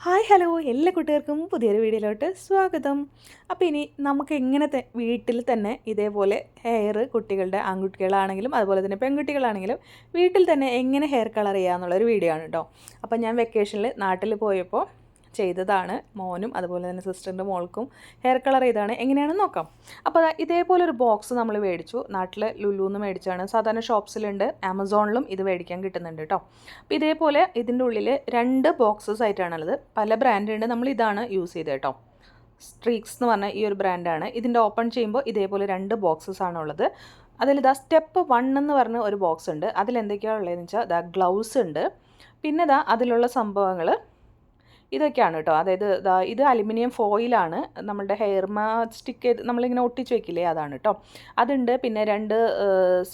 Hi hello. എല്ലാ കുട്ടികൾക്കും പുതിയൊരു വീഡിയോയിലോട്ട് സ്വാഗതം. അപ്പോൾ ഇനി നമുക്ക് എങ്ങനെ വീട്ടിൽ തന്നെ ഇതേപോലെ ഹെയർ കുട്ടികളുടെ ആൺകുട്ടികളാണെങ്കിലും അതുപോലെ തന്നെ പെൺകുട്ടികളാണെങ്കിലും വീട്ടിൽ തന്നെ എങ്ങനെ ഹെയർ കളർ ചെയ്യാമെന്നുള്ളൊരു വീഡിയോ ആണ് കേട്ടോ അപ്പോൾ ഞാൻ വെക്കേഷനിൽ നാട്ടിൽ പോയപ്പോൾ ചെയ്തതാണ് മോനും അതുപോലെ തന്നെ സിസ്റ്ററിന്റെ മോൾക്കും ഹെയർ കളർ ചെയ്താണ് എങ്ങനെയാണെന്ന് നോക്കാം. അപ്പോൾ ദാ ഇതേപോലെ ഒരു ബോക്സ് നമ്മൾ മേടിച്ചു. നാട്ടിൽ ലുലുന്ന് മേടിച്ചാണ്. സാധാരണ ഷോപ്സിലുണ്ട്. ആമസോണിലും ഇത് മേടിക്കാൻ കിട്ടുന്നുണ്ട് കേട്ടോ അപ്പോൾ ഇതേപോലെ ഇതിന്റെ ഉള്ളിൽ രണ്ട് ബോക്സസ് ആയിട്ടാണുള്ളത്. പല ബ്രാൻഡുണ്ട് നമ്മൾ ഇതാണ് യൂസ് ചെയ്തത് കേട്ടോ സ്ട്രീക്സ് എന്ന് പറഞ്ഞ ഈ ഒരു ബ്രാൻഡാണ് ഇതിന്റെ ഓപ്പൺ ചെയ്യുമ്പോൾ ഇതേപോലെ രണ്ട് ബോക്സസ് ആണുള്ളത്. അതിൽ ഇതാ സ്റ്റെപ്പ് വൺ എന്ന് പറഞ്ഞ ഒരു ബോക്സ് ഉണ്ട്. അതിൽ എന്തൊക്കെയാണ് ഉള്ളതെന്ന് വെച്ചാൽ ഇതാ ഗ്ലൗസ് ഉണ്ട്. പിന്നെ ദാ അതിലുള്ള സംഭവങ്ങൾ ഇതൊക്കെയാണ് കേട്ടോ. അതായത് ഇത് അലുമിനിയം ഫോയിലാണ് നമ്മുടെ ഹെയർ മാ സ്റ്റിക്ക് ചെയ്ത് നമ്മളിങ്ങനെ ഒട്ടിച്ച് വെക്കില്ലേ അതാണ് കേട്ടോ. അതുണ്ട് പിന്നെ രണ്ട്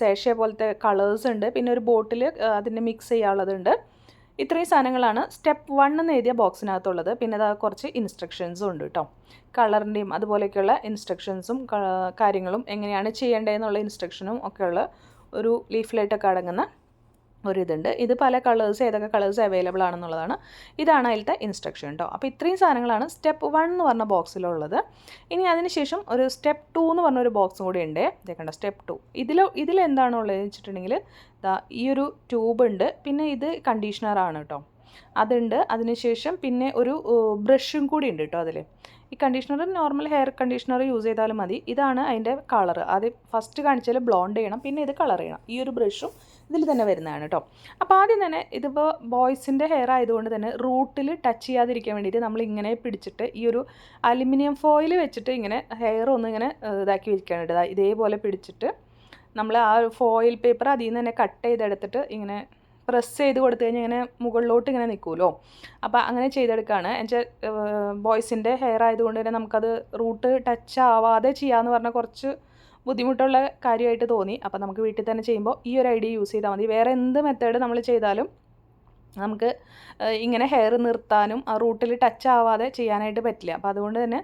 സേഷ പോലത്തെ കളേഴ്സ് ഉണ്ട്. പിന്നെ ഒരു ബോട്ടിൽ അതിന്റെ മിക്സ് ചെയ്യാനുള്ളതുണ്ട്. ഇത്രയും സാധനങ്ങളാണ്. സ്റ്റെപ്പ് വൺ എന്ന് എഴുതിയ ബോക്സിനകത്തുള്ളത്. പിന്നെ അത് കുറച്ച് ഇൻസ്ട്രക്ഷൻസും ഉണ്ട് കേട്ടോ. കളറിന്റെയും അതുപോലെയൊക്കെയുള്ള ഇൻസ്ട്രക്ഷൻസും കാര്യങ്ങളും എങ്ങനെയാണ് ചെയ്യേണ്ടതെന്നുള്ള ഇൻസ്ട്രക്ഷനും ഒക്കെയുള്ള ഒരു ലീഫ്ലെറ്റൊക്കെ അടങ്ങുന്ന ഒരിതുണ്ട്. ഇത് പല കളേഴ്സ് ഏതൊക്കെ കളേഴ്സ് അവൈലബിൾ ആണെന്നുള്ളതാണ്. ഇതാണ് അതിലത്തെ ഇൻസ്ട്രക്ഷൻ കേട്ടോ അപ്പോൾ ഇത്രയും സാധനങ്ങളാണ് സ്റ്റെപ്പ് വൺ എന്ന് പറഞ്ഞ ബോക്സിലുള്ളത് ഇനി അതിനുശേഷം ഒരു സ്റ്റെപ്പ് ടു എന്ന് പറഞ്ഞ ഒരു ബോക്സും കൂടി ഉണ്ട്. ഇതേക്കണ്ട സ്റ്റെപ്പ് ടു ഇതിൽ ഇതിലെന്താണുള്ളത് വെച്ചിട്ടുണ്ടെങ്കിൽ ദാ ഈ ഒരു ട്യൂബ് ഉണ്ട്. പിന്നെ ഇത് കണ്ടീഷണറാണ് കേട്ടോ അതുണ്ട്. അതിനുശേഷം പിന്നെ ഒരു ബ്രഷും കൂടി ഉണ്ട് കേട്ടോ അതിൽ ഈ conditioner normal hair conditioner use ചെയ്താലും മതി. ഇതാണ് അതിന്റെ കളർ അത് ഫസ്റ്റ് കാണിച്ചാൽ ബ്ലോണ്ട് ചെയ്യണം. പിന്നെ ഇത് കളർ ചെയ്യണം. ഈ ഒരു ബ്രഷും ഇതിൽ തന്നെ വരുന്നതാണ് കേട്ടോ അപ്പോൾ ആദ്യം തന്നെ ഇതിപ്പോൾ ബോയ്സിന്റെ ഹെയർ ആയതുകൊണ്ട് തന്നെ റൂട്ടിൽ ടച്ച് ചെയ്യാതിരിക്കാൻ വേണ്ടിയിട്ട് നമ്മൾ ഇങ്ങനെ പിടിച്ചിട്ട് ഈ ഒരു അലുമിനിയം ഫോയിൽ വെച്ചിട്ട് ഇങ്ങനെ ഹെയർ ഒന്ന് ഇങ്ങനെ ഇതാക്കി വെക്കാനുണ്ട് ദാ ഇതേപോലെ പിടിച്ചിട്ട് നമ്മൾ ആ ഒരു ഫോയിൽ പേപ്പർ അതിൽ നിന്ന് തന്നെ കട്ട് ചെയ്തെടുത്തിട്ട് ഇങ്ങനെ പ്രസ് ചെയ്ത് കൊടുത്തു കഴിഞ്ഞാൽ ഇങ്ങനെ മുകളിലോട്ട് ഇങ്ങനെ നിൽക്കുമല്ലോ. അപ്പോൾ അങ്ങനെ ചെയ്തെടുക്കുകയാണ് എന്നുവെച്ചാൽ ബോയ്സിന്റെ ഹെയർ ആയതുകൊണ്ട് തന്നെ നമുക്കത് റൂട്ട് ടച്ച് ആവാതെ ചെയ്യാമെന്ന് പറഞ്ഞാൽ കുറച്ച് ബുദ്ധിമുട്ടുള്ള കാര്യമായിട്ട് തോന്നി. അപ്പോൾ നമുക്ക് വീട്ടിൽ തന്നെ ചെയ്യുമ്പോൾ ഈ ഒരു ഐഡിയ യൂസ് ചെയ്താൽ മതി. വേറെ എന്ത് മെത്തേഡ് നമ്മൾ ചെയ്താലും നമുക്ക് ഇങ്ങനെ ഹെയർ നിർത്താനും ആ റൂട്ടിൽ ടച്ച് ആവാതെ ചെയ്യാനായിട്ട് പറ്റില്ല. അപ്പോൾ അതുകൊണ്ട് തന്നെ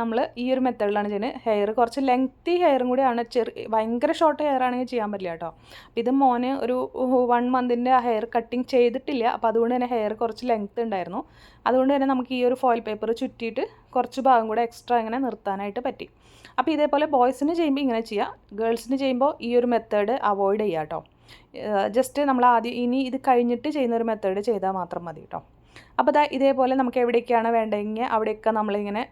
നമ്മൾ ഈ ഒരു മെത്തേഡിലാണ് ചെയ്യുന്നത്. ഹെയർ കുറച്ച് ലെങ്ത്തി ഹെയറും കൂടിയാണ്. ചെറിയ ഭയങ്കര ഷോർട്ട് ഹെയർ ആണെങ്കിൽ ചെയ്യാൻ പറ്റില്ല കേട്ടോ. അപ്പോൾ ഇത് മോന് ഒരു വൺ മന്തിന്റെ ഹെയർ കട്ടിങ് ചെയ്തിട്ടില്ല. അപ്പോൾ അതുകൊണ്ട് തന്നെ ഹെയർ കുറച്ച് ലെങ്ത് ഉണ്ടായിരുന്നു. അതുകൊണ്ട് തന്നെ നമുക്ക് ഈ ഒരു ഫോയിൽ പേപ്പർ ചുറ്റിയിട്ട് കുറച്ച് ഭാഗം കൂടെ എക്സ്ട്രാ ഇങ്ങനെ നിർത്താനായിട്ട് പറ്റി. അപ്പോൾ ഇതേപോലെ ബോയ്സിന് ചെയ്യുമ്പോൾ ഇങ്ങനെ ചെയ്യാം. ഗേൾസിന് ചെയ്യുമ്പോൾ ഈ ഒരു മെത്തേഡ് അവോയ്ഡ് ചെയ്യുക കേട്ടോ. ജസ്റ്റ് നമ്മൾ ആദ്യം ഇനി ഇത് കഴിഞ്ഞിട്ട് ചെയ്യുന്ന ഒരു മെത്തേഡ് ചെയ്താൽ മാത്രം മതി കേട്ടോ അപ്പോൾ ദാ ഇതേപോലെ നമുക്ക് എവിടേക്കാണ് വേണ്ടതെങ്കിൽ അവിടെയൊക്കെ നമ്മളിങ്ങനെ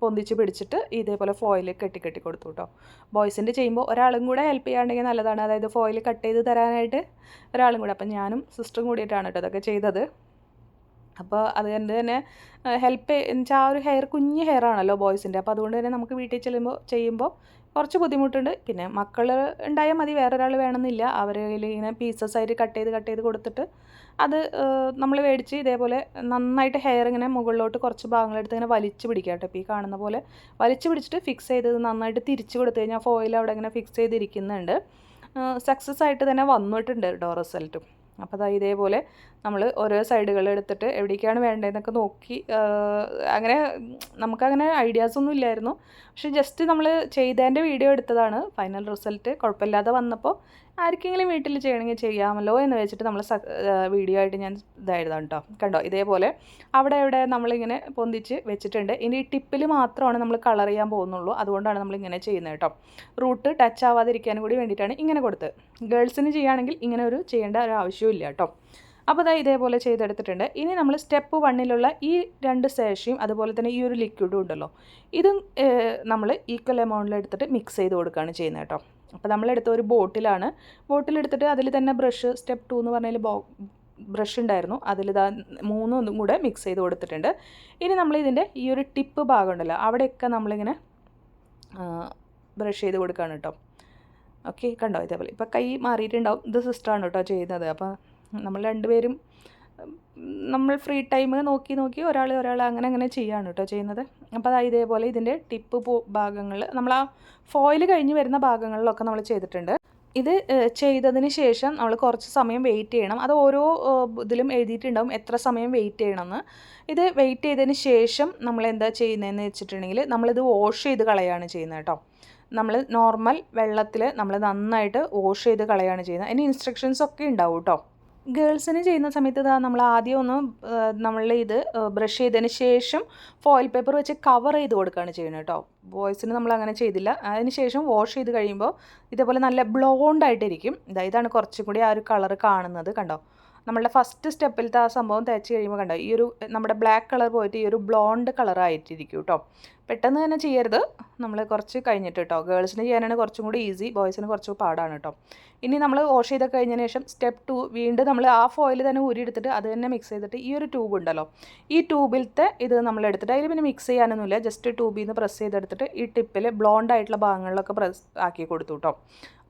പൊന്തിച്ച് പിടിച്ചിട്ട് ഇതേപോലെ ഫോയിൽ കെട്ടി കെട്ടി കൊടുത്തു കേട്ടോ ബോയ്സിന്റെ ചെയ്യുമ്പോൾ ഒരാളും കൂടെ ഹെൽപ്പ് ചെയ്യാണ്ടെങ്കിൽ നല്ലതാണ്. അതായത് ഫോയിൽ കട്ട് ചെയ്ത് തരാനായിട്ട് ഒരാളും കൂടെ. അപ്പം ഞാനും സിസ്റ്ററും കൂടിയിട്ടാണ് കേട്ടോ ഇതൊക്കെ ചെയ്തത്. അപ്പോൾ അതുകൊണ്ട് തന്നെ ഹെൽപ്പ് എന്നുവെച്ചാൽ ആ ഒരു ഹെയർ കുഞ്ഞ് ഹെയർ ആണല്ലോ ബോയ്സിന്റെ അപ്പോൾ അതുകൊണ്ട് തന്നെ നമുക്ക് വീട്ടിൽ ചെല്ലുമ്പോൾ ചെയ്യുമ്പോൾ കുറച്ച് ബുദ്ധിമുട്ടുണ്ട്. പിന്നെ മക്കൾ ഉണ്ടായാൽ മതി വേറൊരാൾ വേണമെന്നില്ല. അവർ ഇങ്ങനെ പീസസ് ആയിട്ട് കട്ട് ചെയ്ത് കട്ട് ചെയ്ത് കൊടുത്തിട്ട് അത് നമ്മൾ മേടിച്ച് ഇതേപോലെ നന്നായിട്ട് ഹെയർ ഇങ്ങനെ മുകളിലോട്ട് കുറച്ച് ഭാഗങ്ങളെടുത്ത് ഇങ്ങനെ വലിച്ചു പിടിക്കുക കേട്ടോ. ഇപ്പോൾ ഈ കാണുന്ന പോലെ വലിച്ചു പിടിച്ചിട്ട് ഫിക്സ് ചെയ്ത് നന്നായിട്ട് തിരിച്ച് കൊടുത്തു കഴിഞ്ഞാൽ ഫോയിൽ അവിടെ ഇങ്ങനെ ഫിക്സ് ചെയ്തിരിക്കുന്നുണ്ട്. സക്സസ് ആയിട്ട് തന്നെ വന്നിട്ടുണ്ട് ഡോ റിസൾട്ടും അപ്പോൾ അതാ ഇതേപോലെ നമ്മൾ ഓരോ സൈഡുകൾ എടുത്തിട്ട് എവിടേക്കാണ് വേണ്ടതെന്നൊക്കെ നോക്കി അങ്ങനെ നമുക്കങ്ങനെ ഐഡിയാസ് ഒന്നും ഇല്ലായിരുന്നു. പക്ഷെ ജസ്റ്റ് നമ്മൾ ചെയ്തതിന്റെ വീഡിയോ എടുത്തതാണ്. ഫൈനൽ റിസൾട്ട് കുഴപ്പമില്ലാതെ വന്നപ്പോൾ ആർക്കെങ്കിലും വീട്ടിൽ ചെയ്യണമെങ്കിൽ ചെയ്യാമല്ലോ എന്ന് വെച്ചിട്ട് നമ്മൾ വീഡിയോ ആയിട്ട് ഞാൻ ഇതായിരുന്നു കേട്ടോ. കണ്ടോ? ഇതേപോലെ അവിടെ ഇവിടെ നമ്മളിങ്ങനെ പൊന്തിച്ച് വെച്ചിട്ടുണ്ട്. ഇനി ടിപ്പിൽ മാത്രമാണ് നമ്മൾ കളർ ചെയ്യാൻ പോകുന്നുള്ളൂ. അതുകൊണ്ടാണ് നമ്മളിങ്ങനെ ചെയ്യുന്നത് കേട്ടോ. റൂട്ട് ടച്ച് ആവാതിരിക്കാനും കൂടി വേണ്ടിയിട്ടാണ് ഇങ്ങനെ കൊടുത്തത്. ഗേൾസിന് ചെയ്യുകയാണെങ്കിൽ ഇങ്ങനെ ഒരു ചെയ്യേണ്ട ഒരു ആവശ്യമില്ല കേട്ടോ. അപ്പോൾ ഇതാ ഇതേപോലെ ചെയ്തെടുത്തിട്ടുണ്ട്. ഇനി നമ്മൾ സ്റ്റെപ്പ് വണ്ണിലുള്ള ഈ രണ്ട് സേഷയും അതുപോലെ തന്നെ ഈ ഒരു ലിക്വിഡും ഉണ്ടല്ലോ. ഇതും നമ്മൾ ഈക്വൽ എമൗണ്ടിൽ എടുത്തിട്ട് മിക്സ് ചെയ്ത് കൊടുക്കുകയാണ് ചെയ്യുന്നത് കേട്ടോ. അപ്പോൾ നമ്മളെടുത്ത ഒരു ബോട്ടിലാണ്. ബോട്ടിലെടുത്തിട്ട് അതിൽ തന്നെ ബ്രഷ് സ്റ്റെപ്പ് ടു എന്ന് പറഞ്ഞാൽ ബോ ബ്രഷ് ഉണ്ടായിരുന്നു. അതിൽ ഇതാ മൂന്നും കൂടെ മിക്സ് ചെയ്ത് കൊടുത്തിട്ടുണ്ട്. ഇനി നമ്മൾ ഇതിന്റെ ഈ ഒരു ടിപ്പ് ഭാഗം ഉണ്ടല്ലോ അവിടെയൊക്കെ നമ്മളിങ്ങനെ ബ്രഷ് ചെയ്ത് കൊടുക്കുകയാണ് കേട്ടോ. ഓക്കെ കണ്ടോ? ഇതേപോലെ. ഇപ്പോൾ കൈ മാറിയിട്ടുണ്ടാവും. ഇത് സിസ്റ്ററാണ് കേട്ടോ ചെയ്യുന്നത്. അപ്പോൾ നമ്മൾ രണ്ടുപേരും നമ്മൾ ഫ്രീ ടൈം നോക്കി നോക്കി ഒരാൾ ഒരാൾ അങ്ങനെ അങ്ങനെ ചെയ്യാണ് കേട്ടോ ചെയ്യുന്നത്. അപ്പോൾ അത് ഇതേപോലെ ഇതിന്റെ ടിപ്പ് ഭാഗങ്ങൾ നമ്മൾ ആ ഫോയിൽ കഴിഞ്ഞ് വരുന്ന ഭാഗങ്ങളിലൊക്കെ നമ്മൾ ചെയ്തിട്ടുണ്ട്. ഇത് ചെയ്തതിന് ശേഷം നമ്മൾ കുറച്ച് സമയം വെയിറ്റ് ചെയ്യണം. അത് ഓരോ ഇതിലും എഴുതിയിട്ടുണ്ടാവും എത്ര സമയം വെയിറ്റ് ചെയ്യണമെന്ന്. ഇത് വെയിറ്റ് ചെയ്തതിന് ശേഷം നമ്മൾ എന്താ ചെയ്യുന്നതെന്ന് വെച്ചിട്ടുണ്ടെങ്കിൽ നമ്മളിത് വാഷ് ചെയ്ത് കളയാണ് ചെയ്യുന്നത് കേട്ടോ. നമ്മൾ നോർമൽ വെള്ളത്തിൽ നമ്മൾ നന്നായിട്ട് വാഷ് ചെയ്ത് കളയാണ് ചെയ്യുന്നത്. അതിന് ഇൻസ്ട്രക്ഷൻസ് ഒക്കെ ഉണ്ടാവും കേട്ടോ. ഗേൾസിന് ചെയ്യുന്ന സമയത്ത് ഇതാ നമ്മൾ ആദ്യം ഒന്ന് നമ്മൾ ഇത് ബ്രഷ് ചെയ്തതിന് ശേഷം ഫോയിൽ പേപ്പർ വെച്ച് കവർ ചെയ്ത് കൊടുക്കുകയാണ് ചെയ്യുന്നത് കേട്ടോ. ബോയ്സിന് നമ്മൾ അങ്ങനെ ചെയ്തില്ല. അതിന് ശേഷം വാഷ് ചെയ്ത് കഴിയുമ്പോൾ ഇതേപോലെ നല്ല ബ്ലോണ്ട് ആയിട്ടിരിക്കും ഇതാ ഇതാണ് കുറച്ചും കൂടി ആ ഒരു കളർ കാണുന്നത് കണ്ടോ? നമ്മളുടെ ഫസ്റ്റ് സ്റ്റെപ്പിലത്തെ ആ സംഭവം തേച്ച് കഴിയുമ്പോൾ കണ്ടോ ഈ ഒരു നമ്മുടെ ബ്ലാക്ക് കളർ പോയിട്ട് ഈ ഒരു ബ്ലോണ്ട് കളർ ആയിട്ടിരിക്കും കേട്ടോ പെട്ടെന്ന് തന്നെ ചെയ്യരുത്. നമ്മൾ കുറച്ച് കഴിഞ്ഞിട്ട് കേട്ടോ ഗേൾസിന് ചെയ്യാനാണ് കുറച്ചും കൂടി ഈസി ബോയ്സിന് കുറച്ച് പാടാണ് കേട്ടോ ഇനി നമ്മൾ വാഷ് ചെയ്ത് കഴിഞ്ഞതിന് ശേഷം സ്റ്റെപ്പ് ടു വീണ്ടും നമ്മൾ ആ ഫോയിൽ തന്നെ ഊരിയെടുത്തിട്ട് അത് തന്നെ മിക്സ് ചെയ്തിട്ട് ഈ ഒരു ട്യൂബ് ഉണ്ടല്ലോ. ഈ ട്യൂബിലത്തെ ഇത് നമ്മൾ എടുത്തിട്ട് അതിൽ പിന്നെ മിക്സ് ചെയ്യാനൊന്നുമില്ല. ജസ്റ്റ് ട്യൂബിൽ നിന്ന് പ്രസ് ചെയ്തെടുത്തിട്ട് ഈ ടിപ്പിൽ ബ്ലോണ്ട് ആയിട്ടുള്ള ഭാഗങ്ങളിലൊക്കെ പ്രസ് ആക്കി കൊടുത്തു കേട്ടോ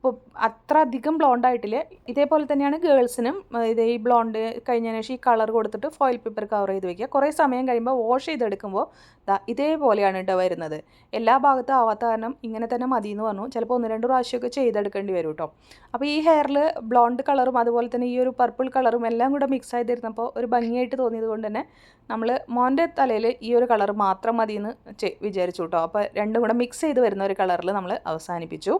അപ്പോൾ അത്ര അധികം ബ്ലോണ്ട് ആയിട്ടില്ല. ഇതേപോലെ തന്നെയാണ് ഗേൾസിനും ഇതേ ഈ ബ്ലോണ്ട് കഴിഞ്ഞതിന് ശേഷം ഈ കളർ കൊടുത്തിട്ട് ഫോയിൽ പേപ്പർ കവർ ചെയ്ത് വെക്കുക. കുറേ സമയം കഴിയുമ്പോൾ വാഷ് ചെയ്തെടുക്കുമ്പോൾ ദാ ഇതേപോലെയാണ് കേട്ടോ വരുന്നത്. എല്ലാ ഭാഗത്തും ആവാത്ത കാരണം ഇങ്ങനെ തന്നെ മതി എന്ന് പറഞ്ഞു. ചിലപ്പോൾ ഒന്ന് രണ്ട് പ്രാവശ്യമൊക്കെ ചെയ്തെടുക്കേണ്ടി വരും കേട്ടോ അപ്പോൾ ഈ ഹെയറിൽ ബ്ലോണ്ട് കളറും അതുപോലെ തന്നെ ഈ ഒരു പർപ്പിൾ കളറും എല്ലാം കൂടെ മിക്സ് ആയിത്തിരുന്നപ്പോൾ ഒരു ഭംഗിയായിട്ട് തോന്നിയത് കൊണ്ട് തന്നെ നമ്മൾ മോന്റെ തലയിൽ ഈ ഒരു കളർ മാത്രം മതി എന്ന് വിചാരിച്ചു കേട്ടോ അപ്പോൾ രണ്ടും കൂടെ മിക്സ് ചെയ്ത് വരുന്ന ഒരു കളറിൽ നമ്മൾ അവസാനിപ്പിച്ചു.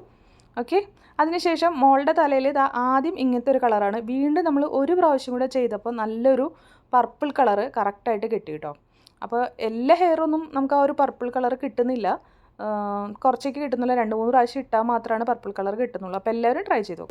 ഓക്കെ അതിനുശേഷം മോളുടെ തലയിൽ ഇത് ആദ്യം ഇങ്ങനത്തെ ഒരു കളറാണ്. വീണ്ടും നമ്മൾ ഒരു പ്രാവശ്യം കൂടെ ചെയ്തപ്പോൾ നല്ലൊരു പർപ്പിൾ കളറ് കറക്റ്റായിട്ട് കിട്ടി കേട്ടോ അപ്പോൾ എല്ലാ ഹെയറൊന്നും നമുക്ക് ആ ഒരു പർപ്പിൾ കളർ കിട്ടുന്നില്ല. കുറച്ചൊക്കെ കിട്ടുന്നില്ല രണ്ട് മൂന്ന് പ്രാവശ്യം ഇട്ടാൽ മാത്രമാണ് പർപ്പിൾ കളർ കിട്ടുന്നുള്ളൂ. അപ്പോൾ എല്ലാവരും ട്രൈ ചെയ്തു?